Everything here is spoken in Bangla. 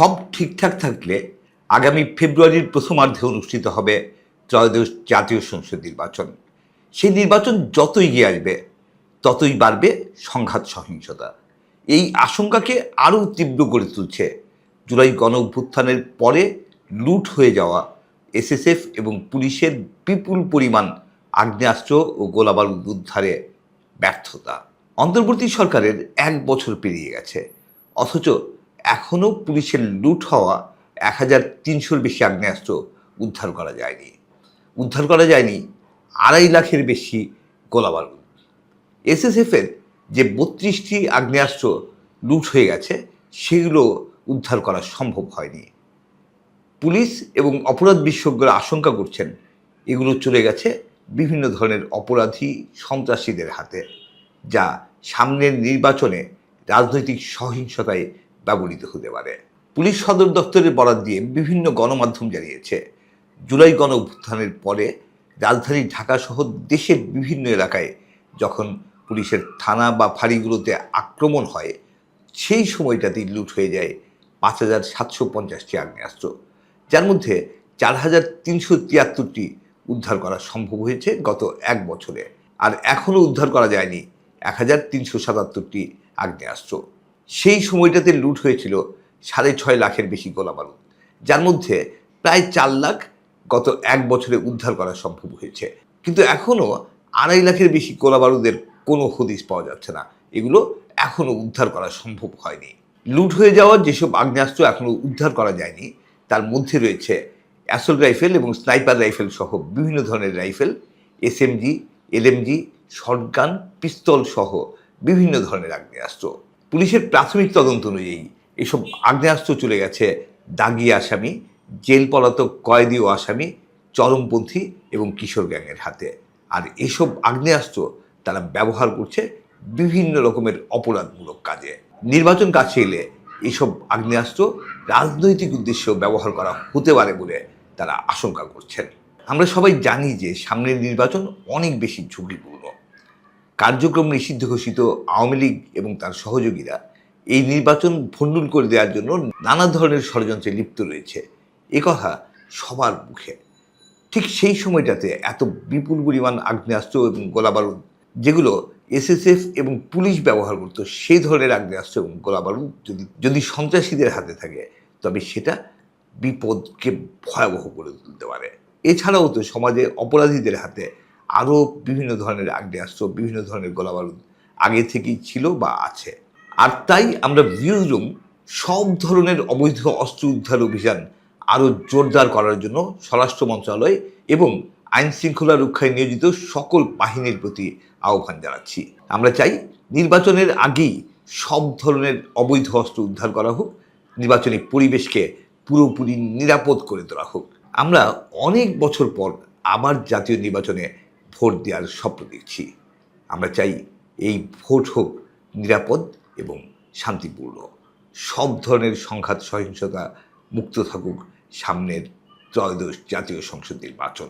সব ঠিকঠাক থাকলে আগামী ফেব্রুয়ারির প্রথমার্ধে অনুষ্ঠিত হবে ত্রয়োদশ জাতীয় সংসদ নির্বাচন। সেই নির্বাচন যত এগিয়ে আসবে, ততই বাড়বে সংঘাত সহিংসতা। এই আশঙ্কাকে আরও তীব্র করে তুলছে জুলাই গণ অভ্যুত্থানের পরে লুট হয়ে যাওয়া এসএসএফ এবং পুলিশের বিপুল পরিমাণ আগ্নেয়াস্ত্র ও গোলাবারুদ উদ্ধারে ব্যর্থতা। অন্তর্বর্তী সরকারের এক বছর পেরিয়ে গেছে, অথচ এখনও পুলিশের লুট হওয়া এক হাজার তিনশোর বেশি আগ্নেয়াস্ত্র উদ্ধার করা যায়নি। উদ্ধার করা যায়নি আড়াই লাখের বেশি গোলাবারুদ। এসএসএফের যে বত্রিশটি আগ্নেয়াস্ত্র লুট হয়ে গেছে, সেগুলো উদ্ধার করা সম্ভব হয়নি। পুলিশ এবং অপরাধ বিশেষজ্ঞরা আশঙ্কা করছেন এগুলো চলে গেছে বিভিন্ন ধরনের অপরাধী সন্ত্রাসীদের হাতে, যা সামনের নির্বাচনে রাজনৈতিক সহিংসতায় ব্যবহৃত হতে পারে। পুলিশ সদর দপ্তরের বরাদ দিয়ে বিভিন্ন গণমাধ্যম জানিয়েছে, জুলাই গণ অভ্যুত্থানের পরে রাজধানী ঢাকা সহ দেশের বিভিন্ন এলাকায় যখন পুলিশের থানা বা ফাঁড়িগুলোতে আক্রমণ হয়, সেই সময়টাতেই লুট হয়ে যায় পাঁচ হাজার সাতশো পঞ্চাশটি আগ্নেয়াস্ত্র। যার মধ্যে চার হাজার তিনশো তিয়াত্তরটি উদ্ধার করা সম্ভব হয়েছে গত এক বছরে। আর এখনও উদ্ধার করা যায়নি এক হাজার তিনশো সাতাত্তরটি আগ্নেয়াস্ত্র। সেই সময়টাতে লুট হয়েছিল সাড়ে ছয় লাখের বেশি গোলাবারুদ যার মধ্যে প্রায় চার লাখ গত এক বছরে উদ্ধার করা সম্ভব হয়েছে। কিন্তু এখনও আড়াই লাখের বেশি গোলাবারুদের কোনো হদিস পাওয়া যাচ্ছে না। এগুলো এখনও উদ্ধার করা সম্ভব হয়নি। লুট হয়ে যাওয়া যেসব আগ্নেয়াস্ত্র এখনও উদ্ধার করা যায়নি, তার মধ্যে রয়েছে অ্যাসল রাইফেল এবং স্নাইপার রাইফেল সহ বিভিন্ন ধরনের rifle SMG LMG shotgun, pistol সহ বিভিন্ন ধরনের আগ্নেয়াস্ত্র। পুলিশের প্রাথমিক তদন্ত অনুযায়ী এসব আগ্নেয়াস্ত্র চলে গেছে দাগি আসামি, জেল পলাতক কয়েদি ও আসামি, চরমপন্থী এবং কিশোর গ্যাংয়ের হাতে। আর এসব আগ্নেয়াস্ত্র তারা ব্যবহার করছে বিভিন্ন রকমের অপরাধমূলক কাজে। নির্বাচন কাছে এলে এসব আগ্নেয়াস্ত্র রাজনৈতিক উদ্দেশ্যেও ব্যবহার করা হতে পারে বলে তারা আশঙ্কা করছেন। আমরা সবাই জানি যে সামনের নির্বাচন অনেক বেশি ঝুঁকিপূর্ণ। কার্যক্রম নিষিদ্ধ ঘোষিত আওয়ামী লীগ এবং তার সহযোগীরা এই নির্বাচন ভণ্ডুল করে দেওয়ার জন্য নানা ধরনের ষড়যন্ত্রে লিপ্ত রয়েছে। এ কথা সবার মুখে। ঠিক সেই সময়টাতে এত বিপুল পরিমাণ আগ্নেয়াস্ত্র এবং গোলাবারুদ, যেগুলো এসএসএফ এবং পুলিশ ব্যবহার করতো সেই ধরনের আগ্নেয়াস্ত্র এবং গোলাবারুদ যদি যদি সন্ত্রাসীদের হাতে থাকে, তবে সেটা বিপদকে ভয়াবহ করে তুলতে পারে। এছাড়াও তো সমাজে অপরাধীদের হাতে আরও বিভিন্ন ধরনের আগ্নেয়াস্ত্র বিভিন্ন ধরনের গোলাবারুদ আগে থেকেই ছিল বা আছে। আর তাই আমরা ভিউজ রুম সব ধরনের অবৈধ অস্ত্র উদ্ধার অভিযান আরও জোরদার করার জন্য স্বরাষ্ট্র মন্ত্রণালয় এবং আইন শৃঙ্খলা রক্ষায় নিয়োজিত সকল বাহিনীর প্রতি আহ্বান জানাচ্ছি। আমরা চাই নির্বাচনের আগেই সব ধরনের অবৈধ অস্ত্র উদ্ধার করা হোক, নির্বাচনী পরিবেশকে পুরোপুরি নিরাপদ করে তোলা হোক। আমরা অনেক বছর পর আবার জাতীয় নির্বাচনে ভোট দেওয়ার স্বপ্ন দেখছি। আমরা চাই এই ভোট হোক নিরাপদ এবং শান্তিপূর্ণ। সব ধরনের সংঘাত, সহিংসতা মুক্ত থাকুক সামনের ত্রয়োদশ জাতীয় সংসদ নির্বাচন।